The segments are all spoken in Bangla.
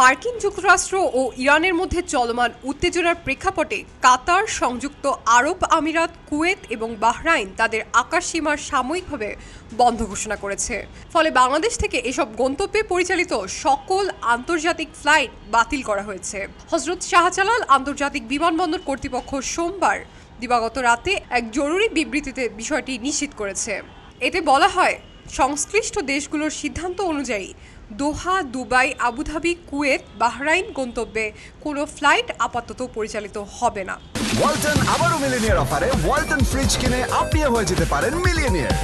মার্কিন যুক্তরাষ্ট্র ও ইরানের মধ্যে চলমান উত্তেজনার প্রেক্ষাপটে কাতার, সংযুক্ত আরব আমিরাত, কুয়েত এবং বাহরাইন তাদের আকাশসীমার সাময়িকভাবে বন্ধ ঘোষণা করেছে। ফলে বাংলাদেশ থেকে এসব গন্তব্যে পরিচালিত সকল আন্তর্জাতিক ফ্লাইট বাতিল করা হয়েছে। হজরত শাহজালাল আন্তর্জাতিক বিমানবন্দর কর্তৃপক্ষ সোমবার দিবাগত রাতে এক জরুরি বিবৃতিতে বিষয়টি নিশ্চিত করেছে। এতে বলা হয় সংশ্লিষ্ট দেশগুলোর সিদ্ধান্ত অনুযায়ী Doha, Dubai, Abu Dhabi, Kuwait, Bahrain গন্তব্যে কোনো ফ্লাইট আপাতত পরিচালিত হবে না। ওয়ালটন আবারও মিলিনিয়ার অফারে ওয়ালটন ফ্রিজ কিনে আপনিও হয়ে যেতে পারেন millionaire.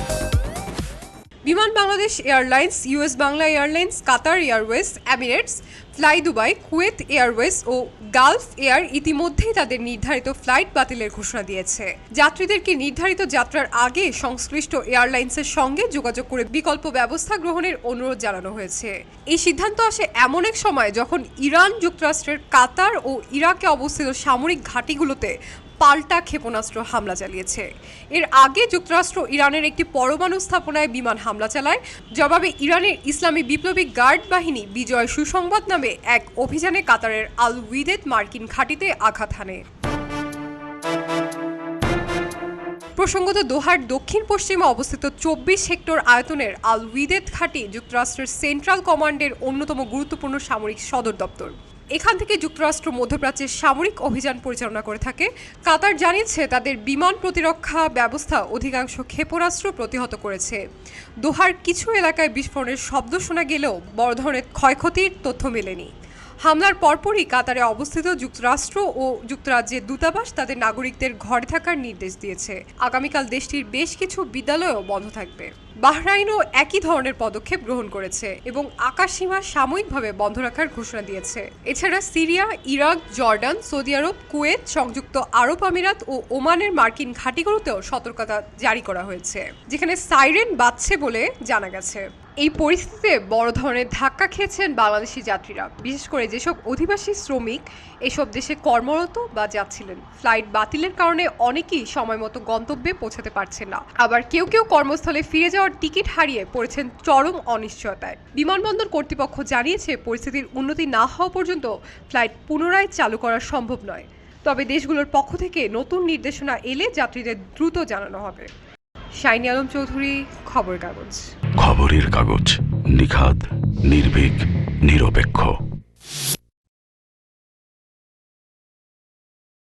Biman Bangladesh airlines US Bangla airlines, Qatar airways Emirates fly Dubai, Kuwait airways ও গালফ এয়ার ইতিমধ্যেই তাদের নির্ধারিত ফ্লাইট বাতিলের ঘোষণা দিয়েছে। যাত্রীদেরকে নির্ধারিত যাত্রার আগে সংশ্লিষ্ট এয়ারলাইন্সের সঙ্গে যোগাযোগ করে বিকল্প ব্যবস্থা গ্রহণের অনুরোধ জানানো হয়েছে। এই সিদ্ধান্ত আসে এমন এক সময় যখন ইরান যুক্তরাষ্ট্রের কাতার ও ইরাকে অবস্থিত সামরিক ঘাঁটিগুলোতে পাল্টা ক্ষেপণাস্ত্র হামলা চালিয়েছে। এর আগে যুক্তরাষ্ট্র ইরানের একটি পরমাণু স্থাপনায় বিমান হামলা চালায়। জবাবে ইরানের ইসলামী বিপ্লবী গার্ড বাহিনী বিজয় সুসংবাদ নামে এক অভিযানে কাতারের আল উইদেদ মার্কিন ঘাঁটিতে আঘাত হানে। প্রসঙ্গত দোহার দক্ষিণ পশ্চিমে অবস্থিত চব্বিশ হেক্টর আয়তনের আল উইদেদ ঘাঁটি যুক্তরাষ্ট্রের সেন্ট্রাল কমান্ডের অন্যতম গুরুত্বপূর্ণ সামরিক সদর দপ্তর। এখান থেকে যুক্তরাষ্ট্র মধ্যপ্রাচ্যের সামরিক অভিযান পরিচালনা করে থাকে। কাতার জানিয়েছে তাদের বিমান প্রতিরক্ষা ব্যবস্থা অধিকাংশ ক্ষেপণাস্ত্র প্রতিহত করেছে। দোহার কিছু এলাকায় বিস্ফোরণের শব্দ শোনা গেলেও বড় ধরনের ক্ষয়ক্ষতির তথ্য মেলেনি। হামলার পরপরই কাতারে অবস্থিত যুক্তরাষ্ট্র ও যুক্তরাজ্যের দূতাবাস তাদের নাগরিকদের ঘরে থাকার নির্দেশ দিয়েছে। আগামীকাল দেশটির বেশ কিছু বিদ্যালয়ও বন্ধ থাকবে। বাহরাইনও একই ধরনের পদক্ষেপ গ্রহণ করেছে এবং আকাশসীমা সাময়িকভাবে বন্ধ রাখার ঘোষণা দিয়েছে। এছাড়া Syria, Iraq, Jordan, Saudi Arab, Kuwait, সংযুক্ত আরব আমিরাত ও ওমানের মার্কিন ঘাঁটিগুলোতেও সতর্কতা জারি করা হয়েছে, যেখানে সাইরেন বাজছে বলে জানা গেছে। এই পরিস্থিতিতে বড় ধরনের ধাক্কা খেয়েছেন বাংলাদেশি যাত্রীরা। বিশেষ করে যেসব অধিবাসী শ্রমিক, এসব দেশে কর্মরত বা যাচ্ছিলেন। ফ্লাইট বাতিলের কারণে অনেকেই সময় মতো গন্তব্যে পৌঁছাতে পারছেন না। আবার কেউ কেউ কর্মস্থলে ফিরে যাওয়ার টিকিট হারিয়ে পড়েছেন চরম অনিশ্চয়তায়। বিমানবন্দর কর্তৃপক্ষ জানিয়েছে, পরিস্থিতির উন্নতি না হওয়া পর্যন্ত ফ্লাইট পুনরায় চালু করা সম্ভব নয়। তবে দেশগুলোর পক্ষ থেকে নতুন নির্দেশনা এলে যাত্রীদের দ্রুত জানানো হবে। শাইনি আলম চৌধুরী খবর কাগজ। খবরের কাগজ নিখাদ নির্ভীক নিরপেক্ষ।